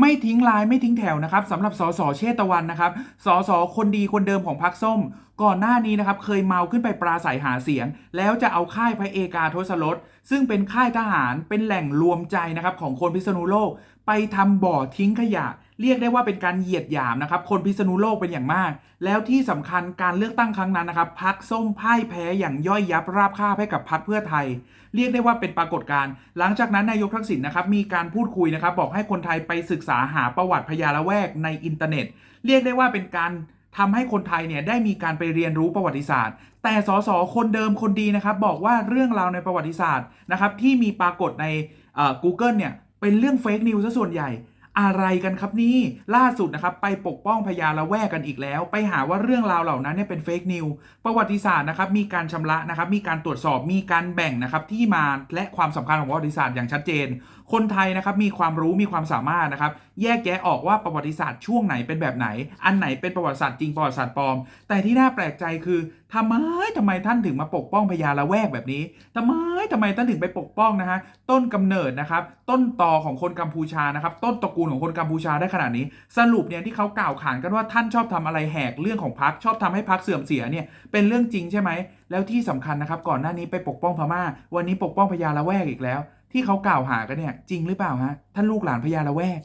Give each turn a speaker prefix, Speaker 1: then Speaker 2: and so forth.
Speaker 1: ไม่ทิ้งลายไม่ทิ้งแถวนะครับสำหรับสสเชตะวันนะครับสสคนดีคนเดิมของพรรคส้มก่อนหน้านี้นะครับเคยเมาขึ้นไปปราศัยหาเสียง แล้วจะเอาค่ายพระเอกาทศรสซึ่งเป็นค่ายทหารเป็นแหล่งรวมใจนะครับของคนพิษณุโลก ไปทำบ่อทิ้งขยะ เรียกได้ว่าเป็นการเหยียดหยามนะครับคนพิษณุโลกเป็นอย่างมาก แล้วที่สำคัญการเลือกตั้งครั้งนั้นนะครับพักส้มพ่ายแพ้อย่างย่อยยับราบคาบให้กับพักเพื่อไทย เรียกได้ว่าเป็นปรากฏการณ์หลังจากนั้นนายกทักษิณนะครับมีการพูดคุยนะครับบอกให้คนไทยไปศึกษาหาประวัติพญาละแวกในอินเทอร์เน็ต เรียกได้ว่าเป็นการ ทำให้คนไทยเนี่ยได้มีการไปเรียนรู้ประวัติศาสตร์ แต่สสคนเดิมคนดีนะครับบอกว่าเรื่องราวในประวัติศาสตร์นะครับที่มีปรากฏในเอ่อ Google เนี่ยเป็นเรื่องเฟกนิวซะส่วนใหญ่ อะไรกันครับนี่ล่าสุดนะครับไปปกป้องพญาละแวกกันอีกแล้ว ไปหาว่าเรื่องราวเหล่านั้นเนี่ยเป็นเฟกนิวประวัติศาสตร์นะครับมีการชำระนะครับมีการตรวจสอบมีการแบ่งนะครับที่มาและความสำคัญของประวัติศาสตร์อย่างชัดเจน คนไทยนะครับมีความรู้มีความสามารถนะครับแยกแยะออกว่าประวัติศาสตร์ช่วงไหนเป็นแบบไหน อันไหนเป็นประวัติศาสตร์จริงประวัติศาสตร์ปลอม แต่ที่น่าแปลกใจคือทำไมทำไมท่านถึงมาปกป้องพญาละแวกแบบนี้ทำไมทำไมท่านถึงไปปกป้องนะฮะต้นกำเนิดนะครับต้นตอของคนกัมพูชานะครับต้นตระกูลของคนกัมพูชาได้ขนาดนี้ สรุปเนี่ยที่เขากล่าวขานกันว่าท่านชอบทำอะไรแหกเรื่องของพักชอบทำให้พักเสื่อมเสียเนี่ยเป็นเรื่องจริงใช่ไหม แล้วที่สำคัญนะครับก่อนหน้านี้ไปปกป้องพม่า วันนี้ปกป้องพญาละแวกอีกแล้ว ที่เขากล่าวหากันเนี่ยจริงหรือเปล่าฮะท่านลูกหลานพญาละแวก